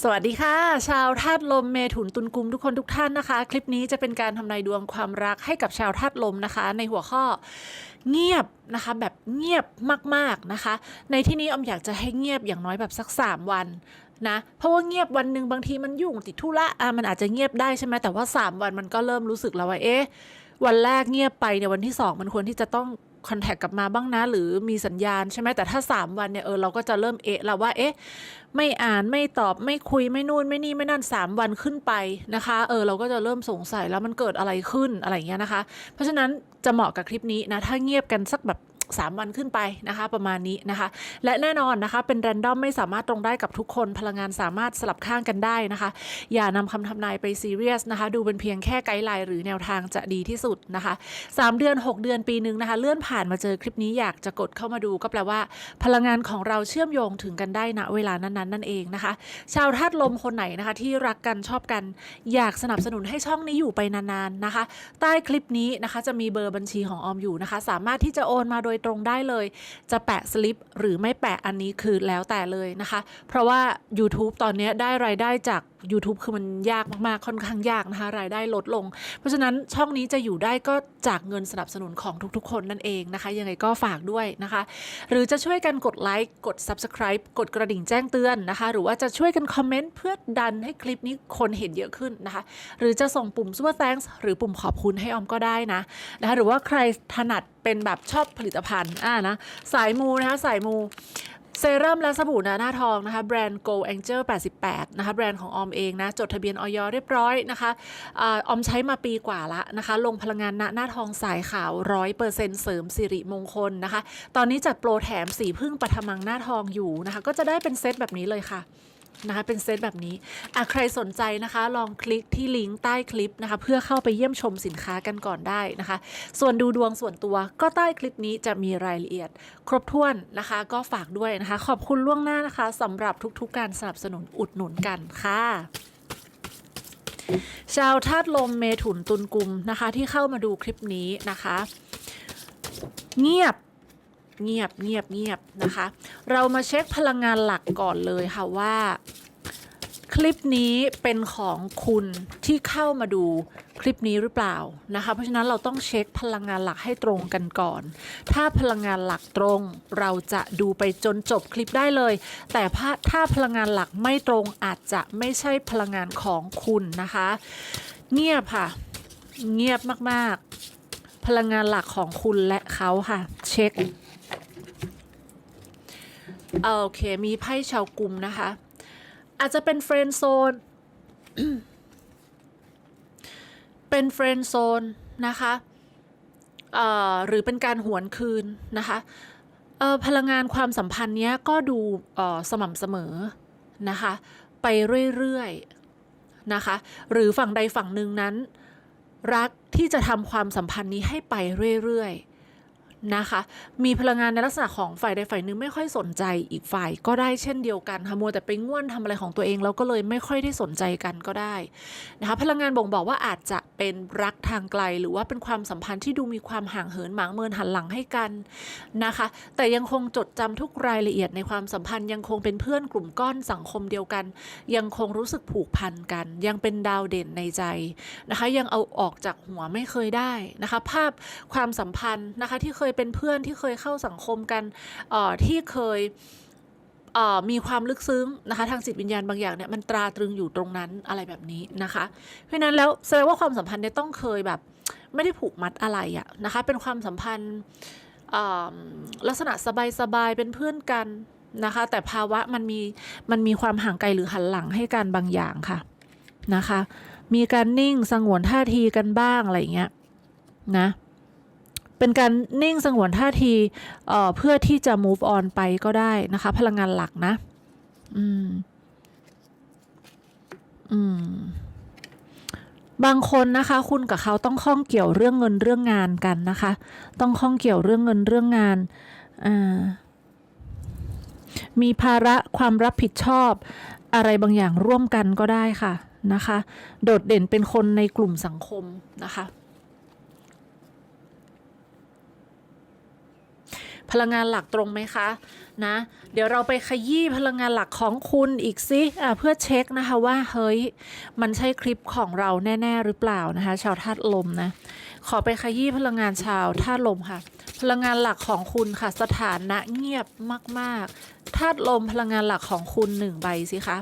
สวัสดีค่ะ ชาวธาตุลมเมถุนตุลกุมทุกคนทุกท่านนะคะ คลิปนี้จะเป็นการทำนายดวงความรักให้กับชาวธาตุลมนะคะ ในหัวข้อเงียบนะคะแบบเงียบมากๆนะคะ ในที่นี้ออมอยากจะให้เงียบอย่างน้อยแบบสัก 3 วันนะเพราะว่าเงียบวันหนึ่งบางทีมันยุ่งติดธุระอะมันอาจจะเงียบได้ใช่ไหมแต่ว่า 3 วันมันก็เริ่มรู้สึกแล้วว่าเอ๊ะวันแรกเงียบไปเนี่ยวันที่ 2 มันควรที่จะต้อง คอนแทคกลับมาบ้างนะ หรือมีสัญญาณใช่ไหมแต่ถ้า 3 วันเนี่ยเออเราก็จะเริ่มเอะแล้วว่าเอ๊ะไม่อ่านไม่ตอบไม่คุยไม่นู่นไม่นี่ไม่นั่น 3 วันขึ้นไปนะคะ เออเราก็จะเริ่มสงสัยแล้วมันเกิดอะไรขึ้นอะไรเงี้ยนะคะ เพราะฉะนั้นจะเหมาะกับคลิปนี้นะถ้าเงียบกันสักแบบ 3 วันขึ้นไปนะคะ ประมาณนี้นะคะ และแน่นอนนะคะ เป็นแรนดอมไม่สามารถตรงได้กับทุกคนพลังงานสามารถสลับข้างกันได้นะคะ อย่านำคำทำนายไปซีเรียสนะคะ ดูเป็นเพียงแค่ไกด์ไลน์หรือแนวทางจะดีที่สุดนะคะ 3 เดือน 6 เดือนปีหนึ่งนะคะ เลื่อนผ่านมาเจอคลิปนี้อยากจะกดเข้ามาดูก็แปลว่า พลังงานของเราเชื่อมโยงถึงกันได้ณเวลานั้นๆนั่นเองนะคะ ชาวธาตุลมคนไหนนะคะ ที่รักกันชอบกัน อยากสนับสนุนให้ช่องนี้อยู่ไปนานๆนะคะ ใต้คลิปนี้นะคะ จะมีเบอร์บัญชีของออมอยู่นะคะ สามารถที่จะโอนมาโดยยตรงได้เลย จะแปะสลิปหรือไม่แปะอันนี้คือแล้วแต่เลยนะคะ เพราะว่า YouTube ตอนนี้ได้รายได้จาก YouTube คือมันยากมากๆ ค่อนข้างยากนะคะ รายได้ลดลง เพราะฉะนั้นช่องนี้จะอยู่ได้ก็จากเงินสนับสนุนของทุกๆ คนนั่นเองนะคะ ยังไงก็ฝากด้วยนะคะ หรือจะช่วยกันกดไลค์ กด Subscribe กดกระดิ่งแจ้งเตือนนะคะ หรือว่าจะช่วยกันคอมเมนต์เพื่อดันให้คลิปนี้คนเห็นเยอะขึ้นนะคะ หรือจะส่งปุ่ม Super Thanks หรือปุ่มขอบคุณให้ออมก็ได้นะนะคะ หรือว่าใครถนัดเป็นแบบชอบผลิตภัณฑ์อ่านะสายมูนะคะสายมู เซรั่มและสบู่หนาหน้าทองนะคะแบรนด์ Go Angel 88 นะคะแบรนด์ของออมเองนะจดทะเบียนออยเรียบร้อยนะคะอออมใช้มาปีกว่าละนะคะลงพลังงานหน้าหน้าทองสายขาว 100%เสริมสิริมงคลนะคะ ตอนนี้จัดโปรแถมสีพึ่งปฐมังหน้าทองอยู่นะคะ ก็จะได้เป็นเซตแบบนี้เลยค่ะ นะคะเป็นเซตแบบนี้อะใครสนใจนะคะ ลองคลิกที่ลิงก์ใต้คลิปนะคะ เพื่อเข้าไปเยี่ยมชมสินค้ากันก่อนได้นะคะ ส่วนดูดวงส่วนตัวก็ใต้คลิปนี้จะมีรายละเอียด ครบถ้วนนะคะ ก็ฝากด้วยนะคะ ขอบคุณล่วงหน้านะคะสำหรับทุกๆ การสนับสนุนอุดหนุนกันค่ะชาวธาตุลมเมถุนตุลกุมนะคะ ที่เข้ามาดูคลิปนี้นะคะ เงียบเงียบเงียบเงียบนะคะ เรามาเช็คพลังงานหลักก่อนเลยค่ะว่า คลิปนี้เป็นของคุณที่เข้ามาดูคลิปนี้หรือเปล่านะคะ เพราะฉะนั้นเราต้องเช็คพลังงานหลักให้ตรงกันก่อน ถ้าพลังงานหลักตรง เราจะดูไปจนจบคลิปได้เลย แต่ถ้าพลังงานหลักไม่ตรงอาจจะไม่ใช่พลังงานของคุณนะคะ เงียบค่ะ เงียบมากๆ พลังงานหลักของคุณและเขาค่ะ เช็คโอเค มีไพ่ชาวกลุ่มนะคะ อาจจะเป็นเฟรนด์โซน เป็นเฟรนด์โซนนะคะหรือเป็นการหวนคืนนะคะพลังงานความสัมพันธ์เนี้ยก็ดูสม่ำเสมอนะคะไปเรื่อยๆนะคะหรือฝั่งใดฝั่งหนึ่งนั้น รักที่จะทำความสัมพันธ์นี้ให้ไปเรื่อยๆ นะคะ มีพลังงานในลักษณะของฝ่ายใดฝ่ายหนึ่งไม่ค่อยสนใจอีกฝ่ายก็ได้เช่นเดียวกันค่ะมัวแต่ไปง่วนทำอะไรของตัวเองแล้วก็เลยไม่ค่อยได้สนใจกันก็ได้นะคะพลังงานบ่งบอกว่าอาจจะเป็นรักทางไกล หรือว่าเป็นความสัมพันธ์ที่ดูมีความห่างเหินหมางเมินหันหลังให้กันนะคะ แต่ยังคงจดจำทุกรายละเอียดในความสัมพันธ์ยังคงเป็นเพื่อนกลุ่มก้อนสังคมเดียวกัน ยังคงรู้สึกผูกพันกัน ยังเป็นดาวเด่นในใจนะคะ ยังเอาออกจากหัวไม่เคยได้นะคะ ภาพความสัมพันธ์นะคะที่เคยเป็นเพื่อนที่เคยเข้าสังคมกันเอ่อที่เคยมีความลึกซึ้งนะคะทางจิตวิญญาณบางอย่างเนี่ยมันตราตรึงอยู่ตรงนั้นอะไรแบบนี้นะคะ เพราะนั้นแล้วแสดงว่าความสัมพันธ์เนี่ยต้องเคยแบบไม่ได้ผูกมัดอะไรอะนะคะเป็นความสัมพันธ์ลักษณะสบายๆเป็นเพื่อนกันนะคะ แต่ภาวะมันมีมันมีความห่างไกลหรือหันหลังให้กันบางอย่างค่ะนะคะ มีการนิ่งสงวนท่าทีกันบ้างอะไรอย่างเงี้ยนะ เป็นการนิ่งสงวนท่าทีเเพื่อที่จะ move on ไปก็ได้นะคะ พลังงานหลักนะ อืม อืม บางคนนะคะ คุณกับเขาต้องข้องเกี่ยวเรื่องเงินเรื่องงานกันนะคะ ต้องข้องเกี่ยวเรื่องเงินเรื่องงาน อ่า มีภาระความรับผิดชอบ อะไรบางอย่างร่วมกันก็ได้ค่ะนะคะ โดดเด่นเป็นคนในกลุ่มสังคมนะคะ พลังงานหลักตรงไหมคะนะเดี๋ยวเราไปขยี้พลังงานหลักของคุณอีกสิเพื่อเช็คนะคะว่าเฮ้ยมันใช่คลิปของเราแน่ ๆ หรือเปล่านะคะ ชาวธาตุลมนะขอไปขยี้พลังงานชาวธาตุลมค่ะ พลังงานหลักของคุณค่ะ สถานะเงียบมากๆธาตุลมพลังงานหลักของคุณหนึ่งใบสิคะ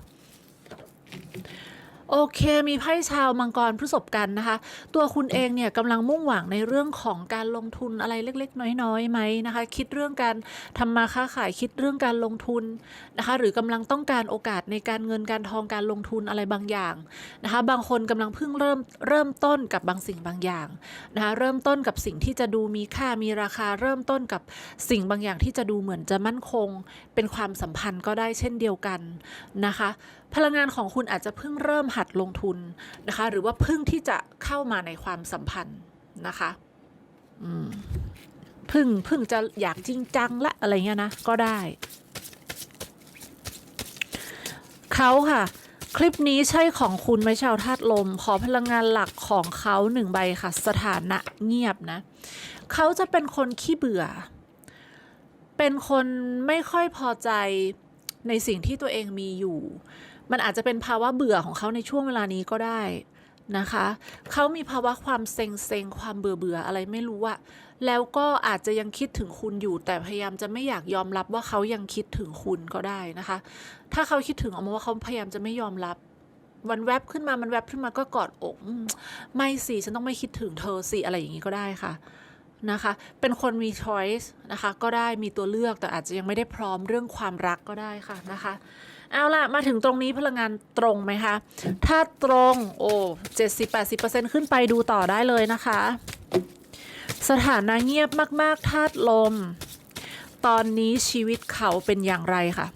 โอเค มีไพ่ชาวมังกรพฤษภกันนะคะ ตัวคุณเองเนี่ยกำลังมุ่งหวังในเรื่องของการลงทุนอะไรเล็ก ๆ น้อยๆไหมนะคะ คิดเรื่องการทำมาค้าขายคิดเรื่องการลงทุนนะคะ หรือกำลังต้องการโอกาสในการเงินการทองการลงทุนอะไรบางอย่างนะคะ บางคนกำลังเพิ่งเริ่มเริ่มต้นกับบางสิ่งบางอย่างนะคะเริ่มต้นกับสิ่งที่จะดูมีค่ามีราคาเริ่มต้นกับสิ่งบางอย่างที่จะดูเหมือนจะมั่นคง เป็นความสัมพันธ์ก็ได้เช่นเดียวกันนะคะ พลังงานของคุณอาจจะเพิ่งเริ่มหัดลงทุนนะคะ หรือว่าเพิ่งที่จะเข้ามาในความสัมพันธ์นะคะอืมเพิ่งเพิ่งจะอยากจริงจังละอะไรเงี้ยนะก็ได้เขาค่ะ คลิปนี้ใช่ของคุณไหมชาวธาตุลม ขอพลังงานหลักของเขาหนึ่งใบค่ะ สถานะเงียบนะเขาจะเป็นคนขี้เบื่อ เป็นคนไม่ค่อยพอใจในสิ่งที่ตัวเองมีอยู่ มันอาจจะเป็นภาวะเบื่อของเขาในช่วงเวลานี้ก็ได้นะคะ เขามีภาวะความเซ็งเซ็งความเบื่อเบื่ออะไรไม่รู้อะแล้วก็อาจจะยังคิดถึงคุณอยู่ แต่พยายามจะไม่อยากยอมรับว่าเขายังคิดถึงคุณก็ได้นะคะ ถ้าเขาคิดถึงออกมาว่าเขาพยายามจะไม่ยอมรับวันแวบขึ้นมา มันแวบขึ้นมาก็กอดอกไม่สิฉันต้องไม่คิดถึงเธอสิอะไรอย่างนี้ก็ได้ค่ะนะคะ เป็นคนมี choice นะคะ ก็ได้มีตัวเลือกแต่อาจจะยังไม่ได้พร้อมเรื่องความรักก็ได้ค่ะนะคะ เอาล่ะ มาถึงตรงนี้พลังงานตรงไหมคะ ถ้าตรงโอ้เจ็ดสิบแปดสิบเปอร์เซ็นขึ้นไปดูต่อได้เลยนะคะ สถานะเงียบมาก ๆ ธาตุลม ตอนนี้ชีวิตเขาเป็นอย่างไรค่ะ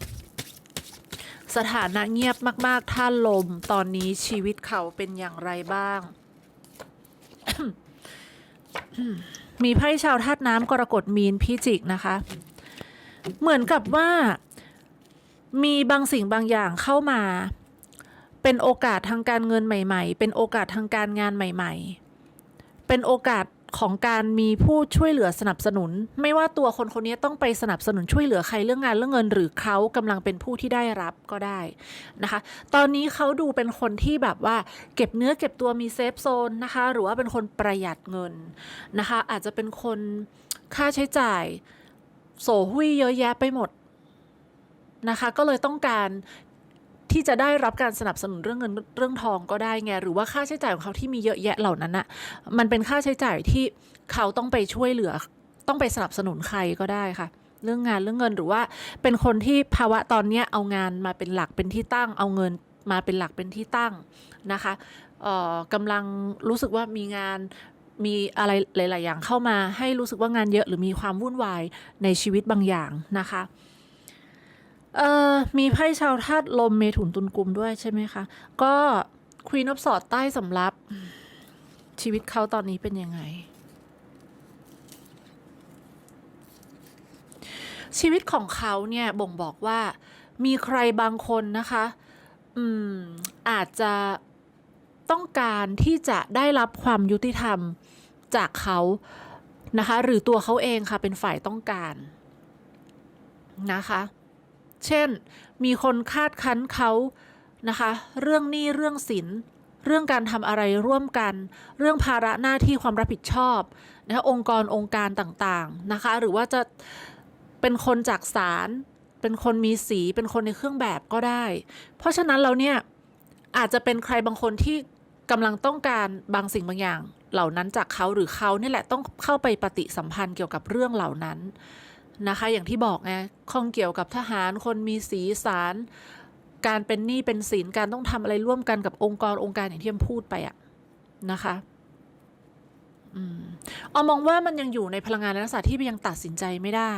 สถานะเงียบมาก ๆ ธาตุลม ตอนนี้ชีวิตเขาเป็นอย่างไรบ้าง มีไพ่ชาวธาตุน้ำกรกฎมีนพิจิกนะคะ เหมือนกับว่า มีบางสิ่งบางอย่างเข้ามา เป็นโอกาสทางการเงินใหม่ ๆ เป็นโอกาสทางการงานใหม่ ๆ เป็นโอกาสของการมีผู้ช่วยเหลือสนับสนุน ไม่ว่าตัวคนคนนี้ต้องไปสนับสนุนช่วยเหลือใครเรื่องงานเรื่องเงิน หรือเขากำลังเป็นผู้ที่ได้รับก็ได้นะคะ ตอนนี้เขาดูเป็นคนที่แบบว่า เก็บเนื้อเก็บตัวมีเซฟโซนนะคะ หรือว่าเป็นคนประหยัดเงินนะคะ อาจจะเป็นคนค่าใช้จ่าย โสหุ้ยเยอะแยะไปหมด นะคะ ก็เลยต้องการที่จะได้รับการสนับสนุนเรื่องเงินเรื่องทองก็ได้ไงหรือว่าค่าใช้จ่ายของเขาที่มีเยอะแยะเหล่านั้นอะมันเป็นค่าใช้จ่ายที่เขาต้องไปช่วยเหลือ ต้องไปสนับสนุนใครก็ได้ค่ะ เรื่องงานเรื่องเงินหรือว่าเป็นคนที่ภาวะตอนนี้เอางานมาเป็นหลักเป็นที่ตั้ง เอาเงินมาเป็นหลักเป็นที่ตั้งนะคะเอ่อกำลังรู้สึกว่ามีงานมีอะไรหลาย ๆ อย่างเข้ามาให้รู้สึกว่างานเยอะหรือมีความวุ่นวายในชีวิตบางอย่างนะคะ เอ่อมีไพ่ชาวธาตุลมเมถุนตุลกุมด้วยใช่ไหมคะ ก็ควีนอ f สอดใต้สำรับ ชีวิตเขาตอนนี้เป็นยังไง ชีวิตของเขาเนี่ยบ่งบอกว่า มีใครบางคนนะคะ อืม อาจจะต้องการที่จะได้รับความยุติธรรมจากเขานะคะ หรือตัวเขาเองค่ะเป็นฝ่ายต้องการนะคะ เช่น มีคนคาดคั้นเขานะคะ เรื่องหนี้เรื่องสิน เรื่องการทำอะไรร่วมกัน เรื่องภาระหน้าที่ความรับผิดชอบนะคะองค์กรองค์การต่างๆนะคะ หรือว่าจะเป็นคนจากศาลเป็นคนมีสีเป็นคนในเครื่องแบบก็ได้ เพราะฉะนั้นเราเนี่ยอาจจะเป็นใครบางคนที่กำลังต้องการบางสิ่งบางอย่าง เหล่านั้นจากเขาหรือเขาเนี่ยแหละต้องเข้าไปปฏิสัมพันธ์เกี่ยวกับเรื่องเหล่านั้น นะคะ อย่างที่บอกไงข้องเกี่ยวกับทหารคนมีสีสารการเป็นหนี้เป็นสินการต้องทำอะไรร่วมกันกับองค์กรองค์การอย่างที่เอ็มพูดไปอะนะคะอืมอมองว่ามันยังอยู่ในพลังงานและลักษณะที่ยังตัดสินใจไม่ได้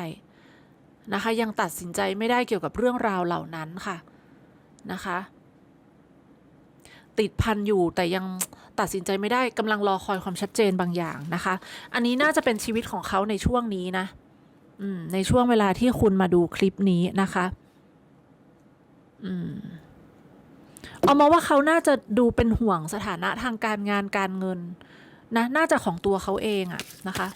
นะคะ ยังตัดสินใจไม่ได้เกี่ยวกับเรื่องราวเหล่านั้นค่ะนะคะ ติดพันอยู่แต่ยังตัดสินใจไม่ได้กำลังรอคอยความชัดเจนบางอย่างนะคะ อันนี้น่าจะเป็นชีวิตของเขาในช่วงนี้นะ ในช่วงเวลาที่คุณมาดูคลิปนี้นะคะอเอามาว่าเขาน่าจะดูเป็นห่วงสถานะทางการงานการเงิน นะ น่าจะของตัวเขาเองอะนะคะ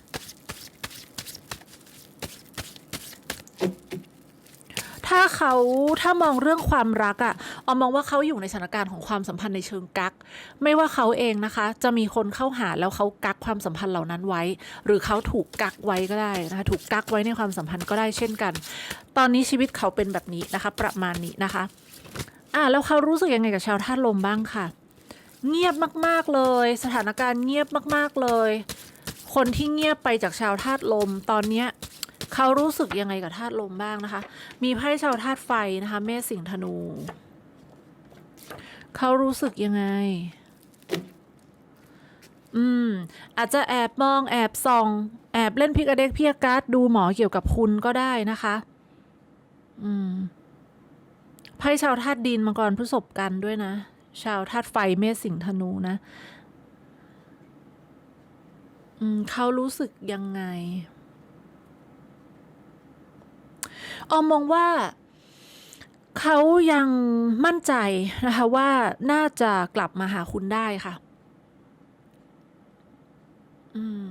ถ้าเขาถ้ามองเรื่องความรักอะ ออมมองว่าเขาอยู่ในสถานการณ์ของความสัมพันธ์ในเชิงกัก ไม่ว่าเขาเองนะคะ จะมีคนเข้าหาแล้วเขากักความสัมพันธ์เหล่านั้นไว้ หรือเขาถูกกักไว้ก็ได้นะคะถูกกักไว้ในความสัมพันธ์ก็ได้เช่นกัน ตอนนี้ชีวิตเขาเป็นแบบนี้นะคะ ประมาณนี้นะคะอะแล้วเขารู้สึกยังไงกับชาวธาตุลมบ้างค่ะ เงียบมากๆเลย สถานการณ์เงียบมากๆเลย คนที่เงียบไปจากชาวธาตุลมตอนเนี้ยเขารู้สึกยังไงกับธาตุลมบ้างนะคะ มีไพ่ชาวธาตุไฟนะคะ เมษสิงธนู เขารู้สึกยังไง อืม อาจจะแอบมองแอบส่อง แอบเล่นพิกอเด็กพิกการ์ดดูหมอเกี่ยวกับคุณก็ได้นะคะ อืมไพ่ชาวธาตุดินมังกรพฤษภกันด้วยนะ ชาวธาตุไฟเมษสิงธนูนะ อืมเขารู้สึกยังไงออมมองว่า เขายังมั่นใจนะคะว่าน่าจะกลับมาหาคุณได้ค่ะ อืม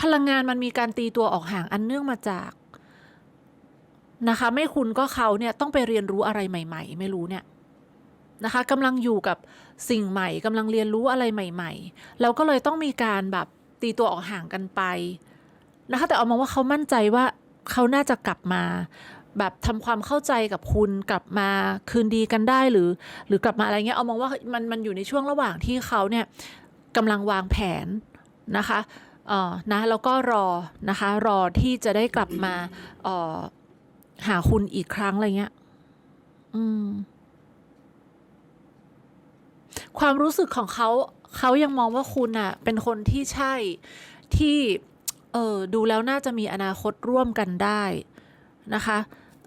พลังงานมันมีการตีตัวออกห่างอันเนื่องมาจากนะคะ ไม่คุณก็เขาเนี่ยต้องไปเรียนรู้อะไรใหม่ ๆ ไม่รู้เนี่ยนะคะกำลังอยู่กับสิ่งใหม่กำลังเรียนรู้อะไรใหม่ๆแล้วก็เลยต้องมีการแบบตีตัวออกห่างกันไปนะคะ แต่เอามองว่าเขามั่นใจว่าเขาน่าจะกลับมา แบบทำความเข้าใจกับคุณกลับมาคืนดีกันได้หรือ หรือกลับมาอะไรเงี้ยเอามองว่ามันมันอยู่ในช่วงระหว่างที่เขาเนี่ยกำลังวางแผนนะคะเอ่อนะแล้วก็รอนะคะรอที่จะได้กลับมาเอ่อหาคุณอีกครั้งอะไรเงี้ยอืมความรู้สึกของเขาเขายังมองว่าคุณอะเป็นคนที่ใช่ที่เออดูแล้วน่าจะมีอนาคตร่วมกันได้นะคะ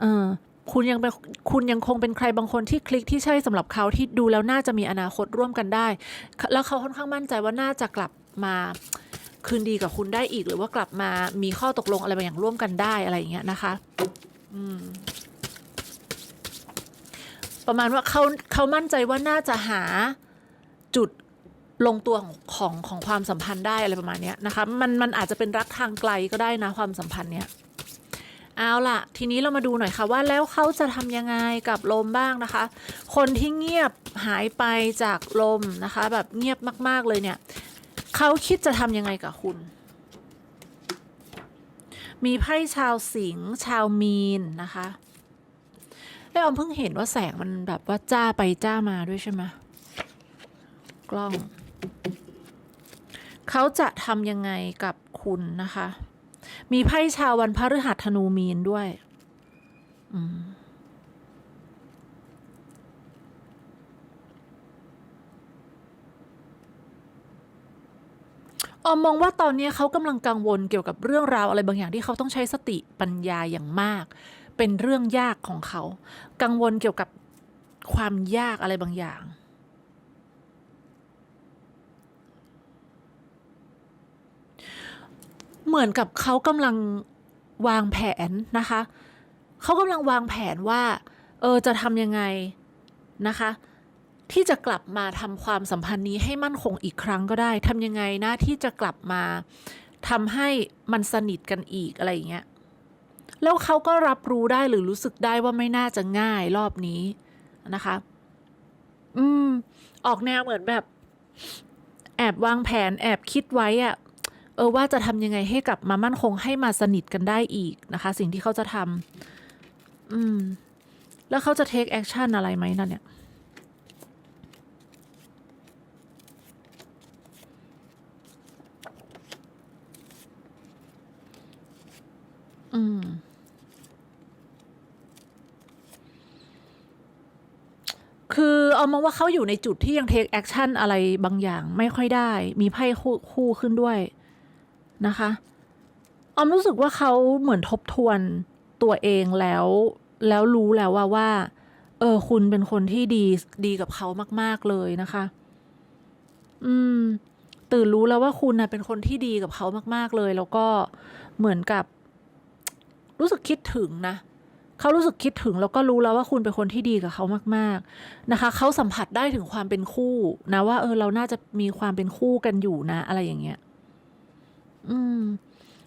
เออคุณยังเป็นคุณยังคงเป็นใครบางคนที่คลิกที่ใช่สำหรับเขาที่ดูแล้วน่าจะมีอนาคตร่วมกันได้ แล้วเขาค่อนข้างมั่นใจว่าน่าจะกลับมาคืนดีกับคุณได้อีก หรือว่ากลับมามีข้อตกลงอะไรบางอย่างร่วมกันได้อะไรอย่างเงี้ยนะคะ อืม ประมาณว่าเขาเขามั่นใจว่าน่าจะหาจุดลงตัวของของของความสัมพันธ์ได้อะไรประมาณเนี้ยนะคะ มันมันอาจจะเป็นรักทางไกลก็ได้นะความสัมพันธ์เนี้ย เอาล่ะ ทีนี้เรามาดูหน่อยค่ะว่าแล้วเขาจะทำยังไงกับลมบ้างนะคะ คนที่เงียบหายไปจากลมนะคะ แบบเงียบมากๆเลยเนี่ยเขาคิดจะทำยังไงกับคุณ มีไพ่ชาวสิงห์ชาวมีนนะคะไอ้ออมเพิ่งเห็นว่าแสงมันแบบว่าจ้าไปจ้ามาด้วยใช่ไหมกล้อง เขาจะทำยังไงกับคุณนะคะ มีไพ่ชาววันพฤหัสธนูมีนด้วย อืมออมมองว่าตอนนี้เขากำลังกังวลเกี่ยวกับเรื่องราวอะไรบางอย่างที่เขาต้องใช้สติปัญญาอย่างมาก เป็นเรื่องยากของเขา กังวลเกี่ยวกับความยากอะไรบางอย่าง เหมือนกับเขากำลังวางแผนนะคะ เขากำลังวางแผนว่า เออจะทำยังไงนะคะ ที่จะกลับมาทำความสัมพันธ์นี้ให้มั่นคงอีกครั้งก็ได้ทำยังไงนะที่จะกลับมาทำให้มันสนิทกันอีกอะไรอย่างเงี้ยแล้วเขาก็รับรู้ได้หรือรู้สึกได้ว่าไม่น่าจะง่ายรอบนี้นะคะ อืม ออกแนวเหมือนแบบ แอบวางแผนแอบคิดไว้อะ เออว่าจะทำยังไงให้กลับมามั่นคงให้มาสนิทกันได้อีกนะคะ สิ่งที่เขาจะทำอืม แล้วเขาจะ take action อะไรไหมนั่นเนี่ยอืมคือเอามองว่าเขาอยู่ในจุดที่ยังเทคแอคชั่นอะไรบางอย่างไม่ค่อยได้ มีไพ่คู่ขึ้นด้วย นะคะ ออมรู้สึกว่าเขาเหมือนทบทวนตัวเองแล้ว แล้วรู้แล้วว่าว่า เออคุณเป็นคนที่ดีดีกับเขามาก ๆเลยนะคะ อืม ตื่นรู้แล้วว่าคุณนะเป็นคนที่ดีกับเขามาก ๆเลย แล้วก็เหมือนกับ รู้สึกคิดถึงนะเขารู้สึกคิดถึงแล้วก็รู้แล้วว่าคุณเป็นคนที่ดีกับเขามาก ๆนะคะ เขาสัมผัสได้ถึงความเป็นคู่นะว่า เออเราน่าจะมีความเป็นคู่กันอยู่นะ อะไรอย่างเงี้ย อืม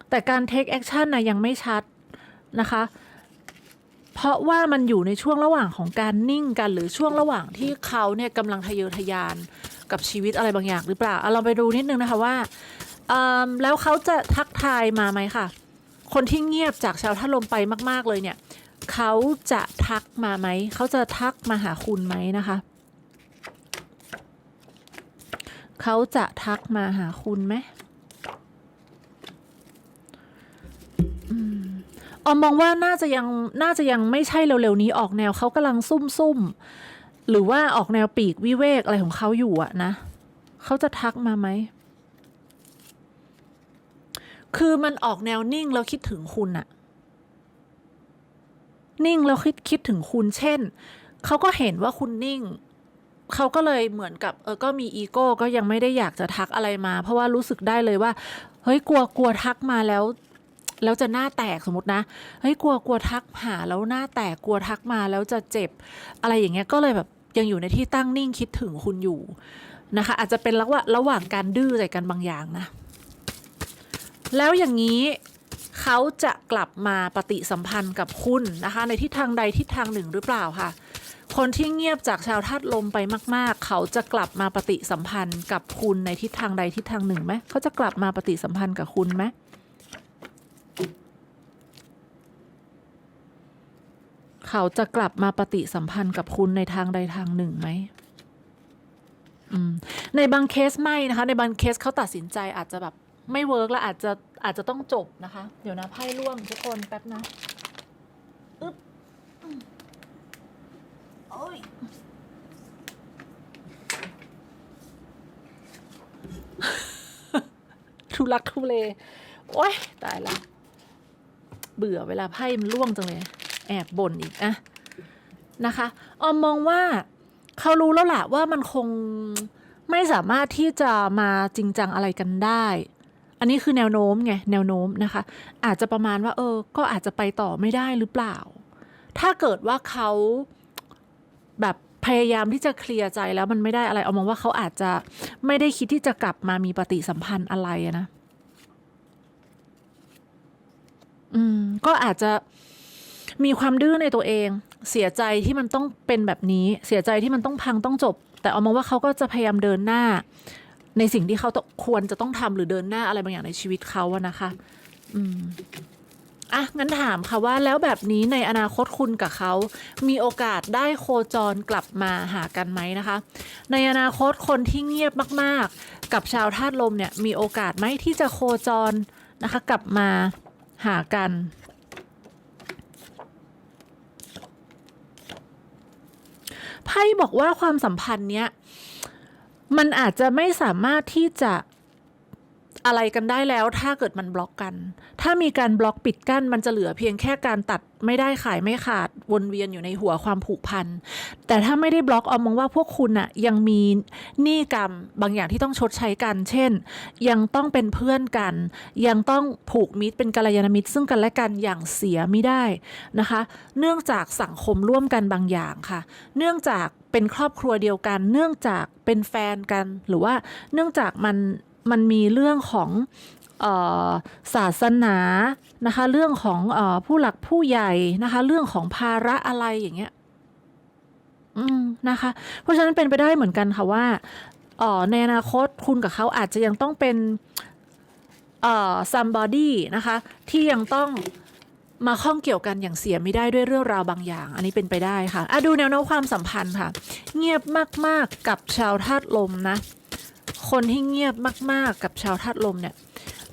แต่การ take action นะยังไม่ชัดนะคะ เพราะว่ามันอยู่ในช่วงระหว่างของการนิ่งกัน หรือช่วงระหว่างที่เขาเนี่ยกำลังทะเยอทะยานกับชีวิตอะไรบางอย่างหรือเปล่าเอาเราไปดูนิดนึงนะคะว่าแล้วเขาจะทักทายมาไหมค่ะ คนที่เงียบจากชาวท่าลมไปมาก ๆ เลยเนี่ย เขาจะทักมาไหม เขาจะทักมาหาคุณไหมนะคะ เขาจะทักมาหาคุณไหม อมอมมองว่าน่าจะยังน่าจะยังไม่ใช่เร็วๆนี้ออกแนวเขากำลังซุ่มๆหรือว่าออกแนวปีกวิเวกอะไรของเขาอยู่อะนะเขาจะทักมาไหม คือมันออกแนวนิ่งแล้วคิดถึงคุณอะนิ่งแล้วคิดคิดถึงคุณเช่น เขาก็เห็นว่าคุณนิ่ง เขาก็เลยเหมือนกับเออก็มีอีโก้ก็ยังไม่ได้อยากจะทักอะไรมา เพราะว่ารู้สึกได้เลยว่า เฮ้ยกลัวกลัวทักมาแล้ว แล้วจะหน้าแตกสมมตินะเฮ้ยกลัวกลัวทักหาแล้วหน้าแตกกลัวทักมาแล้วจะเจ็บ อะไรอย่างเงี้ยก็เลยแบบยังอยู่ในที่ตั้งนิ่งคิดถึงคุณอยู่นะคะ อาจจะเป็นระหว่างระหว่างการดื้อใส่กันบางอย่างนะ แล้วอย่างนี้เขาจะกลับมาปฏิสัมพันธ์กับคุณนะคะ ในทิศทางใดทิศทางหนึ่งหรือเปล่าค่ะ คนที่เงียบจากชาวธาตุลมไปมาก ๆ เขาจะกลับมาปฏิสัมพันธ์กับคุณในทิศทางใดทิศทางหนึ่งไหมเขาจะกลับมาปฏิสัมพันธ์กับคุณไหม เขาจะกลับมาปฏิสัมพันธ์กับคุณในทางใดทางหนึ่งไหมอืมในบางเคสไม่นะคะ ในบางเคสเขาตัดสินใจอาจจะแบบไม่เวิร์กแล้วอาจจะอาจจะต้องจบนะคะ เดี๋ยวนะไพ่ร่วงทุกคนแป๊บนะอึ๊บอืมโอ้ยทุลักทุเล โอ้ยตายละ เบื่อเวลาไพ่มันร่วงจังเลย แอบบ่นอีกอะนะคะออมมองว่าเขารู้แล้วแหละว่ามันคงไม่สามารถที่จะมาจริงจังอะไรกันได้ อันนี้คือแนวโน้มไงแนวโน้มนะคะ อาจจะประมาณว่า เออ ก็อาจจะไปต่อไม่ได้หรือเปล่า ถ้าเกิดว่าเขาแบบพยายามที่จะเคลียร์ใจแล้วมันไม่ได้อะไร เอามองว่าเขาอาจจะไม่ได้คิดที่จะกลับมามีปฏิสัมพันธ์อะไรอะนะ อืม ก็อาจจะมีความดื้อในตัวเอง เสียใจที่มันต้องเป็นแบบนี้ เสียใจที่มันต้องพังต้องจบ แต่เอามองว่าเขาก็จะพยายามเดินหน้า ในสิ่งที่เขาควรจะต้องทำหรือเดินหน้าอะไรบางอย่างในชีวิตเขาอะนะคะ อืมอะงั้นถามค่ะว่าแล้วแบบนี้ในอนาคตคุณกับเขา มีโอกาสได้โคจรกลับมาหากันไหมนะคะ ในอนาคตคนที่เงียบมาก ๆ กับชาวธาตุลมเนี่ยมีโอกาสไหมที่จะโคจรนะคะ กลับมา หากัน ไพ่บอกว่าความสัมพันธ์เนี้ย มันอาจจะไม่สามารถที่จะ อะไรกันได้แล้วถ้าเกิดมันบล็อกกัน ถ้ามีการบล็อกปิดกั้นมันจะเหลือเพียงแค่การตัดไม่ได้ขายไม่ขาดวนเวียนอยู่ในหัวความผูกพัน แต่ถ้าไม่ได้บล็อกออมมองว่าพวกคุณอะยังมีหนี้กรรมบางอย่างที่ต้องชดใช้กัน เช่น ยังต้องเป็นเพื่อนกัน ยังต้องผูกมิตรเป็นกัลยาณมิตร ซึ่งกันและกันอย่างเสียไม่ได้นะคะ เนื่องจากสังคมร่วมกันบางอย่างค่ะ เนื่องจากเป็นครอบครัวเดียวกัน เนื่องจากเป็นแฟนกัน หรือว่าเนื่องจากมัน มันมีเรื่องของศาสนานะคะเรื่องของอผู้หลักผู้ใหญ่นะคะ เรื่องของภาระอะไรอย่างเงี้ยนะคะ เพราะฉะนั้นเป็นไปได้เหมือนกันค่ะว่าในอนาคตคุณกับเขาอาจจะยังต้องเป็นเอ่อ somebody นะคะ ที่ยังต้องมาข้องเกี่ยวกันอย่างเสียไม่ได้ด้วยเรื่องราวบางอย่าง อันนี้เป็นไปได้ค่ะอะดูแนวโน้มความสัมพันธ์ค่ะ เงียบมากๆกับชาวธาตุลมนะ คนที่เงียบมาก ๆ กับชาวธาตุลมเนี่ย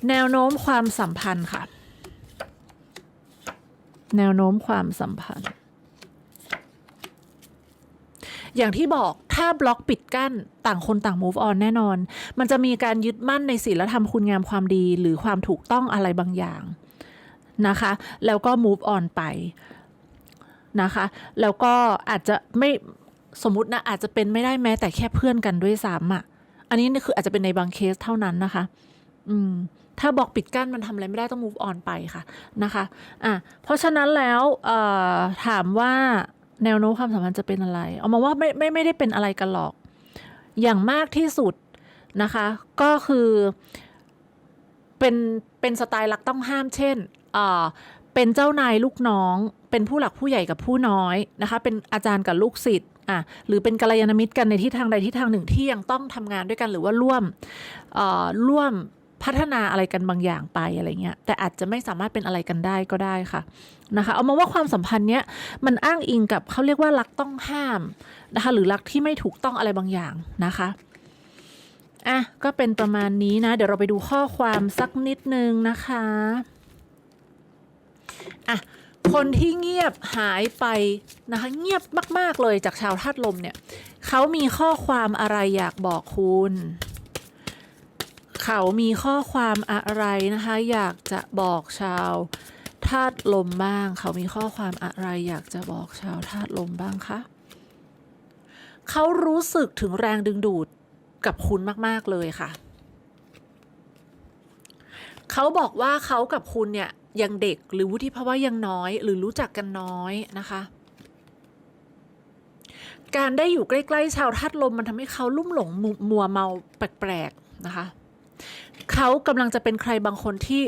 แนวโน้มความสัมพันธ์ค่ะ แนวโน้มความสัมพันธ์ อย่างที่บอกถ้าบล็อกปิดกั้นต่างคนต่าง move on แน่นอน มันจะมีการยึดมั่นในศีลธรรมคุณงามความดี หรือความถูกต้องอะไรบางอย่างนะคะ แล้วก็ move on ไปนะคะ แล้วก็อาจจะไม่สมมตินะอาจจะเป็นไม่ได้แม้แต่แค่เพื่อนกันด้วยซ้ำอะ อันนี้คืออาจจะเป็นในบางเคสเท่านั้นนะคะ อืม ถ้าบอกปิดกั้นมันทำอะไรไม่ได้ต้อง move on ไปค่ะนะคะอะเพราะฉะนั้นแล้วเอ่อถามว่าแนวโน้มความสัมพันธ์จะเป็นอะไร เอามาว่าไม่ไม่ไม่ได้เป็นอะไรกันหรอก อย่างมากที่สุดนะคะ ก็คือเป็นเป็นสไตล์รักต้องห้ามเช่นเอ่อเป็นเจ้านายลูกน้อง เป็นผู้หลักผู้ใหญ่กับผู้น้อยนะคะ เป็นอาจารย์กับลูกศิษย์ อะหรือเป็นกัลยาณมิตรกันในทิศทางใดทิศทางหนึ่งที่ยังต้องทำงานด้วยกันหรือว่าร่วมเอ่อร่วมพัฒนาอะไรกันบางอย่างไปอะไรเงี้ยแต่อาจจะไม่สามารถเป็นอะไรกันได้ก็ได้ค่ะนะคะเอามาว่าความสัมพันธ์เนี้ยมันอ้างอิงกับเขาเรียกว่ารักต้องห้ามนะคะหรือรักที่ไม่ถูกต้องอะไรบางอย่างนะคะอะก็เป็นประมาณนี้นะ เดี๋ยวเราไปดูข้อความสักนิดนึงนะคะอะ คนที่เงียบหายไปนะคะ เงียบมาก ๆ เลยจากชาวธาตุลมเนี่ยเขามีข้อความอะไรอยากบอกคุณ เขามีข้อความอะไรนะคะ อยากจะบอกชาวธาตุลมบ้าง เขามีข้อความอะไรอยากจะบอกชาวธาตุลมบ้างคะเขารู้สึกถึงแรงดึงดูดกับคุณมาก ๆ เลยค่ะ เขาบอกว่าเขากับคุณเนี่ย ยังเด็กหรือวุฒิภาวะยังน้อย หรือรู้จักกันน้อยนะคะ การได้อยู่ใกล้ๆชาวธาตุลมมันทำให้เขาลุ่มหลงมัวมัวเมาแปลกๆนะคะ เขากำลังจะเป็นใครบางคนที่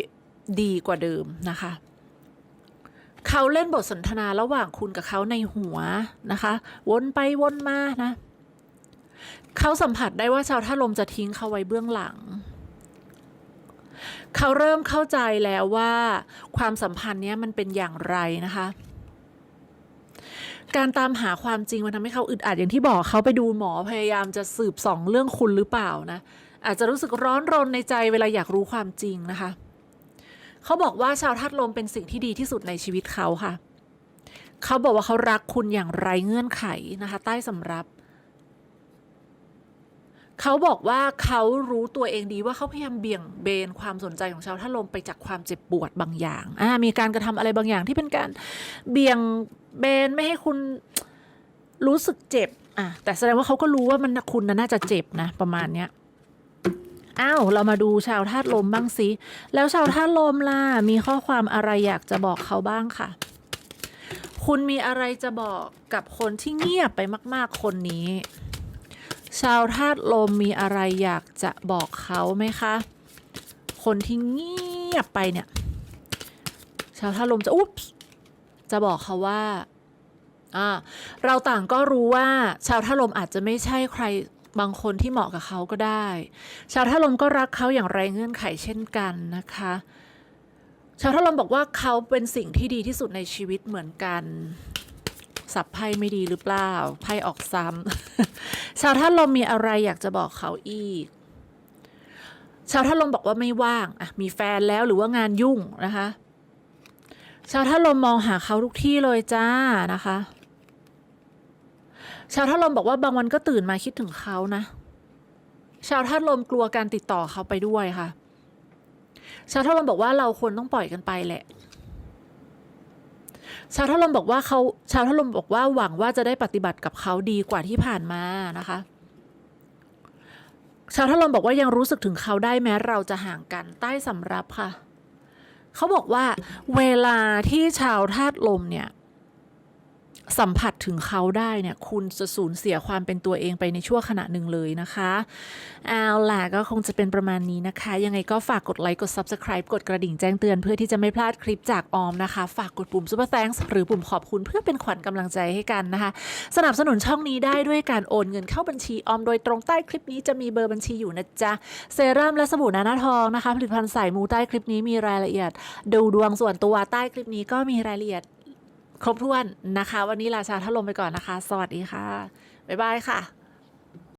ดีกว่าเดิมนะคะเขาเล่นบทสนทนาระหว่างคุณกับเขาในหัวนะคะ วนไปวนมานะ เขาสัมผัสได้ว่าชาวท่าลมจะทิ้งเขาไว้เบื้องหลัง เขาเริ่มเข้าใจแล้วว่าความสัมพันธ์เนี้ยมันเป็นอย่างไรนะคะการตามหาความจริงมันทำให้เขาอึดอัดอย่างที่บอกเขาไปดูหมอพยายามจะสืบสองเรื่องคุณหรือเปล่านะ อาจจะรู้สึกร้อนรนในใจเวลาอยากรู้ความจริงนะคะ เขาบอกว่าชาวทัดลมเป็นสิ่งที่ดีที่สุดในชีวิตเขาค่ะ เขาบอกว่าเขารักคุณอย่างไรเงื่อนไขนะคะ ใต้สำรับ เขาบอกว่าเขารู้ตัวเองดีว่าเขาพยายามเบี่ยงเบนความสนใจของชาวทัดลมไปจากความเจ็บปวดบางอย่างอ่ามีการกระทำอะไรบางอย่างที่เป็นการเบี่ยงเบนไม่ให้คุณรู้สึกเจ็บอะแต่แสดงว่าเขาก็รู้ว่ามันคุณน่าจะเจ็บนะประมาณเนี้ยอ้าวเรามาดูชาวธาตุลมบ้างสิแล้วชาวธาตุลมล่ะมีข้อความอะไรอยากจะบอกเขาบ้างค่ะ คุณมีอะไรจะบอกกับคนที่เงียบไปมาก ๆ คนนี้ ชาวธาตุลมมีอะไรอยากจะบอกเขาไหมคะ คนที่เงียบไปเนี่ย ชาวธาตุลมจะอุ๊บจะบอกเขาว่าอ่าเราต่างก็รู้ว่าชาวธาตุลมอาจจะไม่ใช่ใครบางคนที่เหมาะกับเขาก็ได้ ชาวธาตุลมก็รักเขาอย่างไรเงื่อนไขเช่นกันนะคะ ชาวธาตุลมบอกว่าเขาเป็นสิ่งที่ดีที่สุดในชีวิตเหมือนกัน สับไพ่ไม่ดีหรือเปล่า ไพ่ออกซ้ำ ชาวธาตุลมมีอะไรอยากจะบอกเขาอีก ชาวธาตุลมบอกว่าไม่ว่างอะมีแฟนแล้วหรือว่างานยุ่งนะคะ ชาวธาตุลมมองหาเขาทุกที่เลยจ้านะคะ ชาวธาตุลมบอกว่าบางวันก็ตื่นมาคิดถึงเขานะ ชาวธาตุลมกลัวการติดต่อเขาไปด้วยค่ะ ชาวธาตุลมบอกว่าเราควรต้องปล่อยกันไปแหละ ชาวธาตุลมบอกว่าเขาชาวธาตุลมบอกว่าหวังว่าจะได้ปฏิบัติกับเขาดีกว่าที่ผ่านมานะคะ ชาวธาตุลมบอกว่ายังรู้สึกถึงเขาได้แม้เราจะห่างกันใต้สำรับค่ะ เขาบอกว่าเวลาที่ชาวธาตุลมเนี่ย สัมผัสถึงเขาได้เนี่ยคุณจะสูญเสียความเป็นตัวเองไปในชั่วขณะหนึ่งเลยนะคะเอาล่ะก็คงจะเป็นประมาณนี้นะคะ ยังไงก็ฝากกดไลค์กด Subscribe กดกระดิ่งแจ้งเตือนเพื่อที่จะไม่พลาดคลิปจากออมนะคะ ฝากกดปุ่ม Super Thanks หรือปุ่มขอบคุณเพื่อเป็นขวัญกำลังใจให้กันนะคะ สนับสนุนช่องนี้ได้ด้วยการโอนเงินเข้าบัญชีออมโดยตรงใต้คลิปนี้จะมีเบอร์บัญชีอยู่นะจ๊ะเซรั่มและสบู่นานาทองนะคะผลิตภัณฑ์สายมูใต้คลิปนี้มีรายละเอียด ดูดวงส่วนตัวใต้คลิปนี้ก็มีรายละเอียด ครบถ้วนนะคะ วันนี้ราชาทัลลมไปก่อนนะคะ สวัสดีค่ะ บ๊ายบายค่ะ